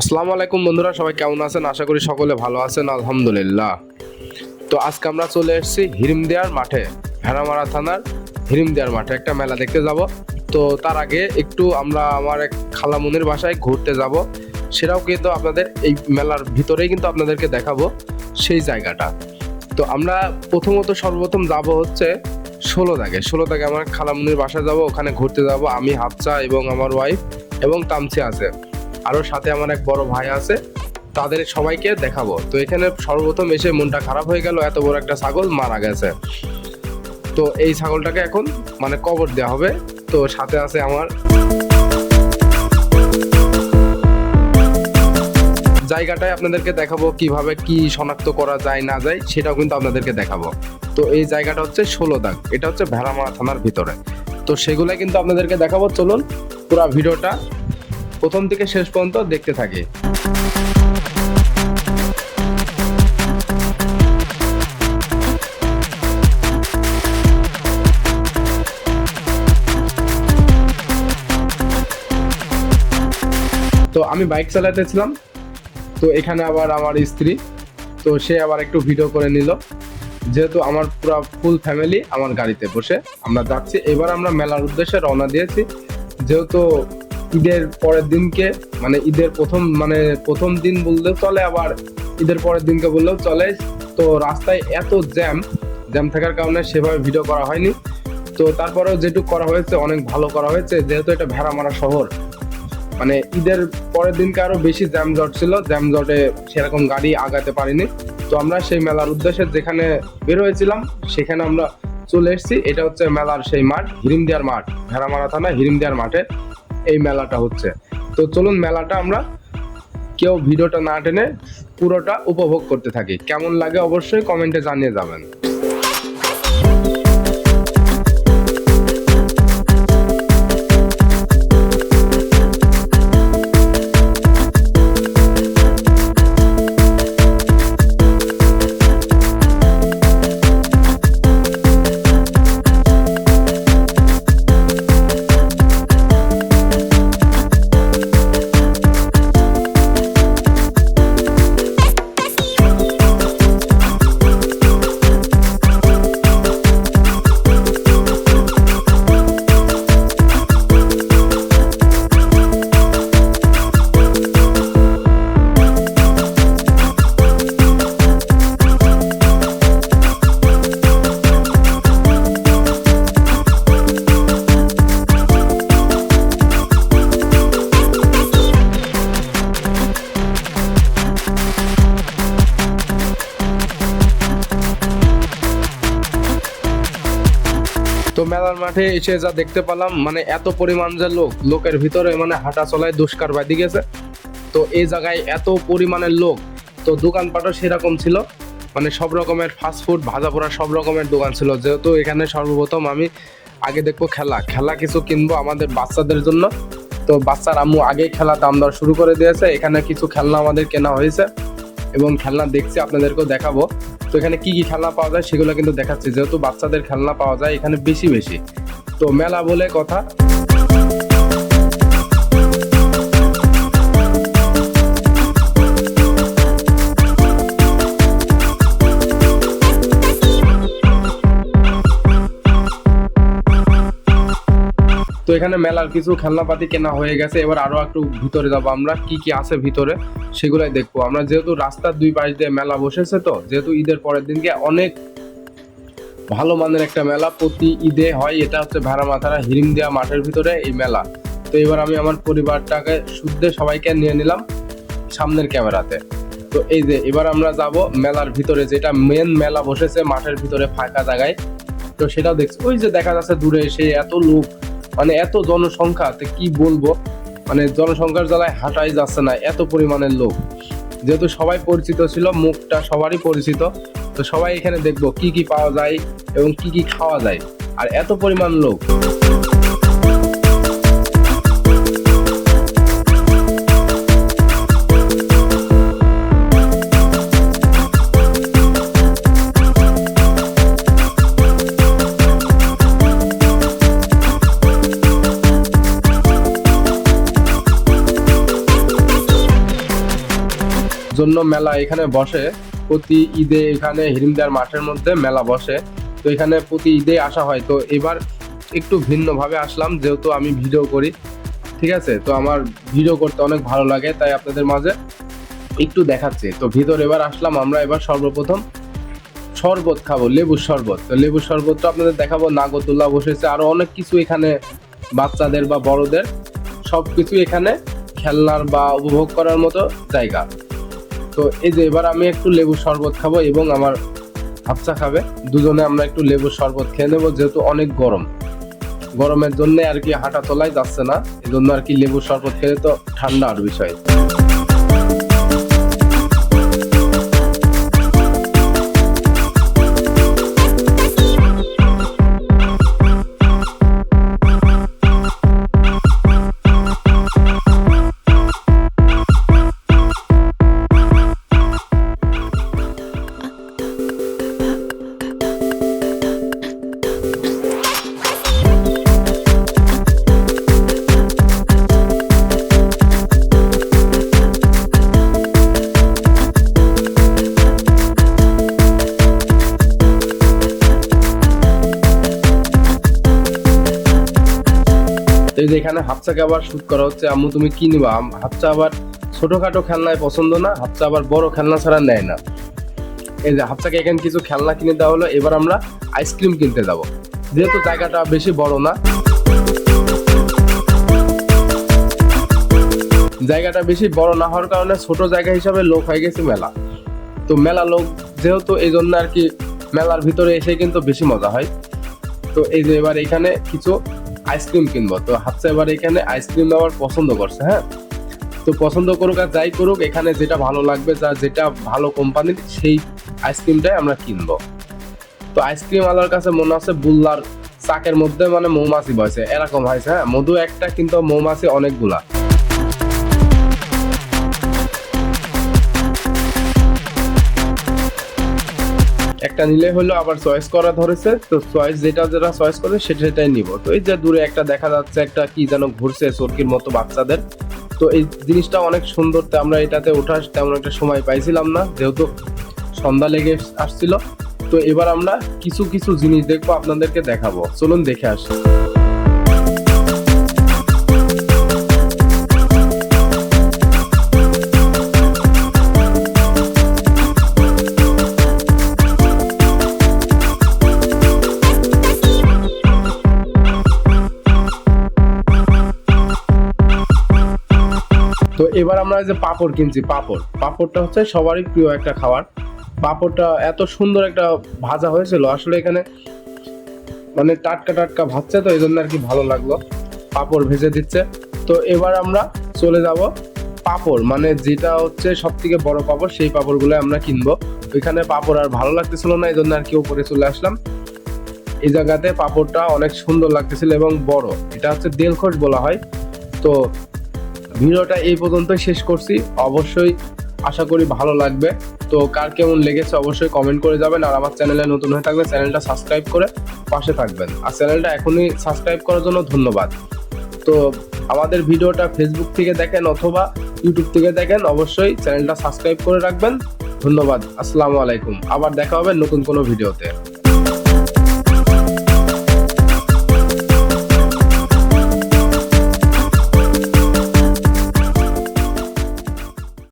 আসসালামু আলাইকুম বন্ধুরা, সবাই কেমন আছেন? আশা করি সকলে ভালো আছেন, আলহামদুলিল্লাহ। তো আজকে আমরা চলে এসেছি হিরিমদিয়ার মাঠে, ভেড়ামারা থানার হিরিমদিয়ার মাঠে একটা মেলা দেখতে যাব। তো তার আগে একটু আমরা আমার এক খালামুনির বাসায় ঘুরতে যাব। সেটাও কিন্তু আপনাদের এই মেলার ভিতরেই কিন্তু আপনাদেরকে দেখাবো সেই জায়গাটা। তো আমরা প্রথমত সর্বপ্রথম যাব হচ্ছে ষোলো দাগে। ষোলো দাগে আমার খালামুনির বাসায় যাব, ওখানে ঘুরতে যাব। আমি হাফচা এবং আমার ওয়াইফ এবং তামসি আছে। আরও সাথে আমার এক বড় ভাই আছে, তাদের সবাইকে দেখাবো। তো এখানে সর্বপ্রথম এসে মনটা খারাপ হয়ে গেল, এত বড় একটা ছাগল মারা গেছে। তো এই ছাগলটাকে এখন মানে কবর দেওয়া হবে। তো সাথে আছে আমার জায়গাটায় আপনাদেরকে দেখাবো কীভাবে কি শনাক্ত করা যায়, না যায়, সেটাও কিন্তু আপনাদেরকে দেখাবো। তো এই জায়গাটা হচ্ছে ষোলো দাগ, এটা হচ্ছে ভেড়ামারা থানার ভিতরে। তো সেগুলাই কিন্তু আপনাদেরকে দেখাবো, চলুন পুরো ভিডিওটা প্রথম থেকে শেষ পর্যন্ত দেখতে থাকে। তো আমি বাইক চালাতেছিলাম তো এখানে আবার আমার স্ত্রী। তো সে আবার একটু ভিডিও করে নিল। যেহেতু আমার পুরো ফুল ফ্যামিলি আমার গাড়িতে বসে। আমরা যাচ্ছি। এবার আমরা মেলার উদ্দেশ্যে রওনা দিয়েছি। যেহেতু ঈদের পরের দিনকে মানে ঈদের প্রথম মানে প্রথম দিন বললেও চলে, আবার ঈদের পরের দিনকে বললেও চলে। তো রাস্তায় এত জ্যাম জ্যাম থাকার কারণে সেভাবে ভিডিও করা হয়নি। তো তারপরেও যেটুকু করা হয়েছে, অনেক ভালো করা হয়েছে। যেহেতু এটা ভেড়ামারা শহর মানে ঈদের পরের দিনকে আরও বেশি জ্যাম জট ছিল। জ্যাম জটে সেরকম গাড়ি আগাতে পারিনি। তো আমরা সেই মেলার উদ্দেশ্যে যেখানে বের হয়েছিলাম, সেখানে আমরা চলে এসেছি। এটা হচ্ছে মেলার সেই মাঠ, হিরিমদিয়ার মাঠ, ভেড়ামারা থানা, হিরিমদিয়ার মাঠে। এই মেলাটা হচ্ছে। তো চলুন মেলাটা আমরা কেউ ভিডিওটা না টেনে পুরোটা উপভোগ করতে থাকি। কেমন লাগে অবশ্যই কমেন্টে জানিয়ে যাবেন। তো মেলার মাঠে এসে যা দেখতে পেলাম মানে এত পরিমাণ যে লোক, লোকের ভিতরে মানে হাঁটা চলায় দুষ্কার বাদি গেছে। তো এই জায়গায় এত পরিমাণের লোক, তো দোকানপাটও সেরকম ছিল। মানে সব রকমের ফাস্টফুড ভাজা পোড়া সব রকমের দোকান ছিল। যেহেতু এখানে সর্বপ্রথম আমি আগে দেখব খেলা। খেলা কিছু কিনবো আমাদের বাচ্চাদের জন্য। তো বাচ্চার আম্মু আগেই খেলা দাম দর শুরু করে দিয়েছে। এখানে কিছু খেলনা আমাদের কেনা হয়েছে। এবং খেলনা দেখছি, আপনাদেরকেও দেখাবো। তো এখানে কি কি খেলনা পাওয়া যায় সেগুলো কিন্তু দেখাচ্ছে। যেহেতু বাচ্চাদের খেলনা পাওয়া যায় এখানে বেশি বেশি। তো মেলা বলে কথা। এখানে মেলার কিছু খেলনাপাতি কেনা হয়ে গেছে। এবার আরও একটু ভিতরে যাব আমরা। কি কি আছে ভিতরে, সেগুলাই দেখব। আমরা যেহেতু রাস্তার দুই পাশ দিয়ে মেলা বসেছে তো, যেহেতু ঈদের পরের দিনকে অনেক ভালো মানের একটা মেলা প্রতি ঈদে হয়, এটা হচ্ছে ভেড়া মাথারা হিরিম দেওয়া মাঠের ভিতরে এই মেলা। তো এবার আমি আমার পরিবারটাকে শুদ্ধে সবাইকে নিয়ে নিলাম সামনের ক্যামেরাতে। তো এই যে, এবার আমরা যাব মেলার ভিতরে, যেটা মেন মেলা বসেছে মাঠের ভিতরে ফাঁকা জায়গায়। তো সেটাও দেখছি। ওই যে দেখা যাচ্ছে দূরে এসে এত লোক। মানে এত জনসংখ্যা কি বলব? মানে জনসংখ্যার জ্বালায় হাঁটাই যাচ্ছে না, এত পরিমাণের লোক। যেহেতু সবাই পরিচিত ছিল, মুখটা সবারই পরিচিত, তো সবাই এখানে দেখব কি কি পাওয়া যায় এবং কি কি খাওয়া যায়। আর এত পরিমাণ লোক। জন্য মেলা এখানে বসে। প্রতি ঈদে এখানে হিরিমদার মাঠের মধ্যে মেলা বসে। তো এখানে প্রতি ঈদে আসা হয়। তো এবার একটু ভিন্নভাবে আসলাম, যেহেতু আমি ভিডিও করি। ঠিক আছে? তো আমার ভিডিও করতে অনেক ভালো লাগে, তাই আপনাদের মাঝে একটু দেখাচ্ছি। তো ভিতর এবার আসলাম, আমরা এবার সর্বপ্রথম শরবত খাব, লেবুর শরবত। তো লেবুর শরবতটা আপনাদের দেখাবো নাগরদোল্লা বসেছে, আরও অনেক কিছু এখানে বাচ্চাদের বা বড়দের। সব কিছু এখানে খেলনার বা উপভোগ করার মতো জায়গা। তো এই যে এবার আমি একটু লেবু শরবত খাব এবং আমার হাফসা খাবে। দুজনে আমরা একটু লেবু শরবত খেয়ে নেব, যেহেতু অনেক গরম। গরমের জন্য আর কি হাঁটা তোলাই যাচ্ছে না এই জন্য আর কি লেবু শরবত খেলে তো ঠান্ডা আর বিষয়। এই যে এখানে হাফসাকে আবার শুট করা হচ্ছে, আম্মু তুমি কি নিবা? হাফসা আবার ছোটখাটো খেলনায় পছন্দ না হাফসা আবার বড় খেলনা ছাড়া নেয় না। এই যে হাফসাকে এখানে কিছু খেলনা কিনে দেওয়া হলো, এবার আমরা আইসক্রিম কিনতে যাব। যেহেতু জায়গাটা বেশি বড় না, জায়গাটা বেশি বড় না হওয়ার কারণে ছোট জায়গা হিসাবে লোক হয়ে গেছে মেলা। তো মেলা লোক যেহেতু এই জন্য আর কি মেলার ভিতরে এসে কিন্তু বেশি মজা হয়। তো এই যে এবার এখানে কিছু আইসক্রিম কিনবো। তো হাফসা এবার এখানে আইসক্রিম আবার পছন্দ করছে হ্যাঁ? তো পছন্দ করুক আর যাই করুক, এখানে যেটা ভালো লাগবে যা যেটা ভালো কোম্পানির, সেই আইসক্রিমটাই আমরা কিনবো। তো আইসক্রিম আলার কাছে মনে আছে বুল্লার চাকের মধ্যে মানে মৌমাছি বসে, এরকম হয়েছে হ্যাঁ? মধু একটা কিন্তু মৌমাছি অনেকগুলা। একটা নিলে হলো আবার চয়েস করা ধরেছে, তো চয়েস যেটা যেটা চয়েস করে সেটা সেটাই নিব। তো এই যে দূরে একটা দেখা যাচ্ছে, একটা কি যেন ঘুরছে চরকির মতো বাচ্চাদের। তো এই জিনিসটা অনেক সুন্দর, তো আমরা এটাতে ওঠার তেমন একটা সময় পাইছিলাম না, যেহেতু সন্ধ্যা লেগে আসছিল। তো এবার আমরা কিছু কিছু জিনিস দেখব, আপনাদেরকে দেখাবো। চলুন দেখে আসি। এবার আমরা যে পাপড় কিনছি, পাপড়। পাপড়টা হচ্ছে সবারই প্রিয় একটা খাবার। পাপড়টা এত সুন্দর একটা ভাজা হয়েছিল, আসলে এখানে মানে টাটকা টাটকা ভাজছে, তো এই জন্য আর কি ভালো লাগল। পাপড় ভেজে দিচ্ছে। তো এবার আমরা চলে যাব পাপড় মানে যেটা হচ্ছে সব থেকে বড় পাপড়, সেই পাপড়গুলো আমরা কিনবো। ওইখানে পাপড় আর ভালো লাগতেছিল না এই জন্য আর কি উপরে চলে আসলাম। এই জায়গাতে পাপড়টা অনেক সুন্দর লাগতেছিল এবং বড়। এটা হচ্ছে দেলখোস বলা হয়। তো ভিডিওটা এই পর্যন্তই শেষ করছি। অবশ্যই আশা করি ভালো লাগবে। তো কার কেমন লেগেছে অবশ্যই কমেন্ট করে যাবেন। আর আমার চ্যানেলে নতুন হয়ে থাকলে চ্যানেলটা সাবস্ক্রাইব করে পাশে থাকবেন। আর চ্যানেলটা এখনই সাবস্ক্রাইব করার জন্য ধন্যবাদ। তো আমাদের ভিডিওটা ফেসবুক থেকে দেখেন অথবা ইউটিউব থেকে দেখেন, অবশ্যই চ্যানেলটা সাবস্ক্রাইব করে রাখবেন। ধন্যবাদ। আসসালামু আলাইকুম। আবার দেখা হবে নতুন কোনো ভিডিওতে।